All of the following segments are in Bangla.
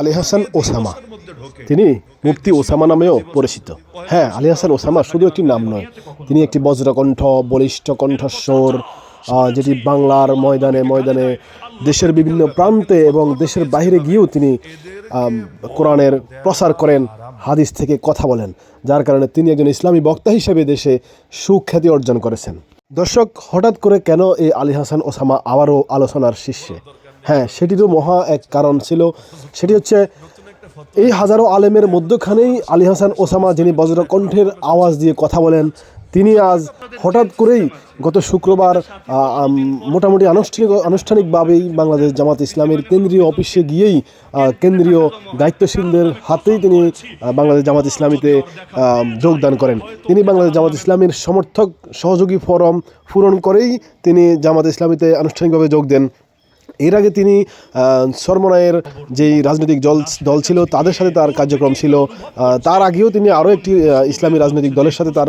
আলী হাসান ওসামা। তিনি মুফতি ওসামা নামেও পরিচিত। হ্যাঁ আলী হাসান ওসামা শুধু একটি নাম নয় তিনি একটি বজ্রকণ্ঠ বলিষ্ঠ কণ্ঠস্বর যেটি বাংলার ময়দানে ময়দানে দেশের বিভিন্ন প্রান্তে এবং দেশের বাইরে গিয়েও তিনি কোরআনের প্রচার করেন হাদিস থেকে কথা বলেন যার কারণে তিনি একজন ইসলামী বক্তা হিসেবে দেশে সুখ্যাতি অর্জন করেছেন। দর্শক হঠাৎ করে কেন এই আলী হাসান ওসামা আবারও আলোচনার শীর্ষে? হ্যাঁ সেটিরও মহা এক কারণ ছিল। সেটি হচ্ছে, এই হাজারো আলেমের মধ্যখানেই আলী হাসান ওসামা যিনি বজ্রকণ্ঠের আওয়াজ দিয়ে কথা বলেন, তিনি আজ হঠাৎ করেই গত শুক্রবার মোটামুটি আনুষ্ঠানিক, আনুষ্ঠানিকভাবেই বাংলাদেশ জামাত ইসলামের কেন্দ্রীয় অফিসে গিয়েই কেন্দ্রীয় দায়িত্বশীলদের হাতেই তিনি বাংলাদেশ জামাত ইসলামীতে যোগদান করেন। তিনি বাংলাদেশ জামাত ইসলামীর সমর্থক সহযোগী ফরম পূরণ করেই তিনি জামাত ইসলামীতে আনুষ্ঠানিকভাবে যোগ দেন। এর আগে তিনি সরমনায়ের যেই রাজনৈতিক দল দল ছিল, তাদের সাথে তার কার্যক্রম ছিল। তার আগেও তিনি আরও একটি ইসলামী রাজনৈতিক দলের সাথে তার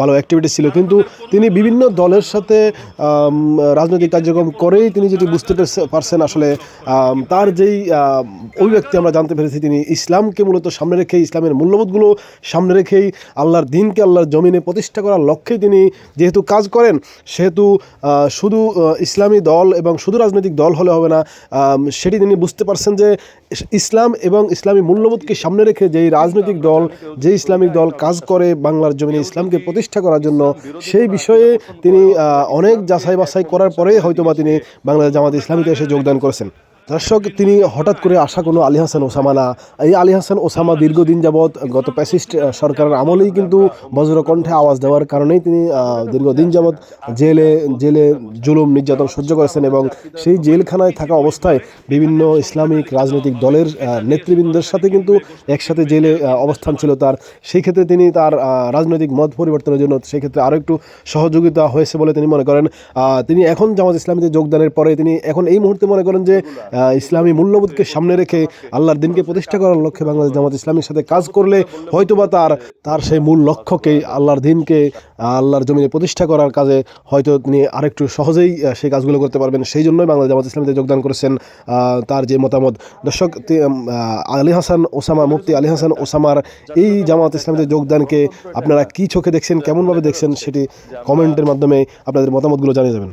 ভালো অ্যাক্টিভিটি ছিল। কিন্তু তিনি বিভিন্ন দলের সাথে রাজনৈতিক কার্যক্রম করেই তিনি যেটি বুঝতে পারছেন আসলে তার যেই অভিব্যক্তি আমরা জানতে পেরেছি, তিনি ইসলামকে মূলত সামনে রেখে ইসলামের মূল্যবোধগুলো সামনে রেখেই, আল্লাহর দিনকে আল্লাহর জমিনে প্রতিষ্ঠা করার লক্ষ্যে তিনি যেহেতু কাজ করেন, সেহেতু শুধু ইসলামী দল এবং শুধু রাজনৈতিক দল হলে হবে না। সেটি তিনি বুঝতে পারছেন যে ইসলাম এবং ইসলামী মূল্যবোধকে সামনে রেখে যেই রাজনৈতিক দল যে ইসলামিক দল কাজ করে বাংলার জমিনে ইসলামকে প্রতিষ্ঠা করার জন্য, সেই বিষয়ে তিনি অনেক যাচাই বাছাই করার পরে হয়তোবা তিনি বাংলাদেশ জামাত ইসলামীতে এসে যোগদান করেছেন। দর্শক, তিনি হঠাৎ করে আসা কোনো আলী হাসান ওসামা না এই আলী হাসান ওসামা দীর্ঘদিন যাবৎ গত প্যাসিস্ট সরকারের আমলেই কিন্তু বজ্রকণ্ঠে আওয়াজ দেওয়ার কারণেই তিনি দীর্ঘদিন যাবৎ জেলে জেলে জুলুম, নির্যাতন সহ্য করেছেন এবং সেই জেলখানায় থাকা অবস্থায় বিভিন্ন ইসলামিক রাজনৈতিক দলের নেতৃবৃন্দের সাথে কিন্তু একসাথে জেলে অবস্থান ছিল তার। সেই ক্ষেত্রে তিনি তার রাজনৈতিক মত পরিবর্তনের জন্য সেই ক্ষেত্রে আরও একটু সহযোগিতা হয়েছে বলে তিনি মনে করেন। তিনি এখন জামাত ইসলামীতে যোগদানের পরে তিনি এখন এই মুহূর্তে মনে করেন যে ইসলামী মূল্যবোধকে সামনে রেখে আল্লাহর দিনকে প্রতিষ্ঠা করার লক্ষ্যে বাংলাদেশ জামাত ইসলামীর সাথে কাজ করলে হয়তোবা তার তার সেই মূল লক্ষ্যকে আল্লাহর দিনকে আল্লাহর জমিনে প্রতিষ্ঠা করার কাজে হয়তো তিনি আরেকটু সহজেই সেই কাজগুলো করতে পারবেন। সেই জন্যই বাংলাদেশ জামাত ইসলামীতে যোগদান করেছেন তার যে মতামত। দর্শক আলী হাসান ওসামা, মুফতি আলী হাসান ওসামার এই জামাত ইসলামীতে যোগদানকে আপনারা কী চোখে দেখছেন, কেমনভাবে দেখছেন সেটি কমেন্টের মাধ্যমে আপনাদের মতামতগুলো জানিয়ে যাবেন।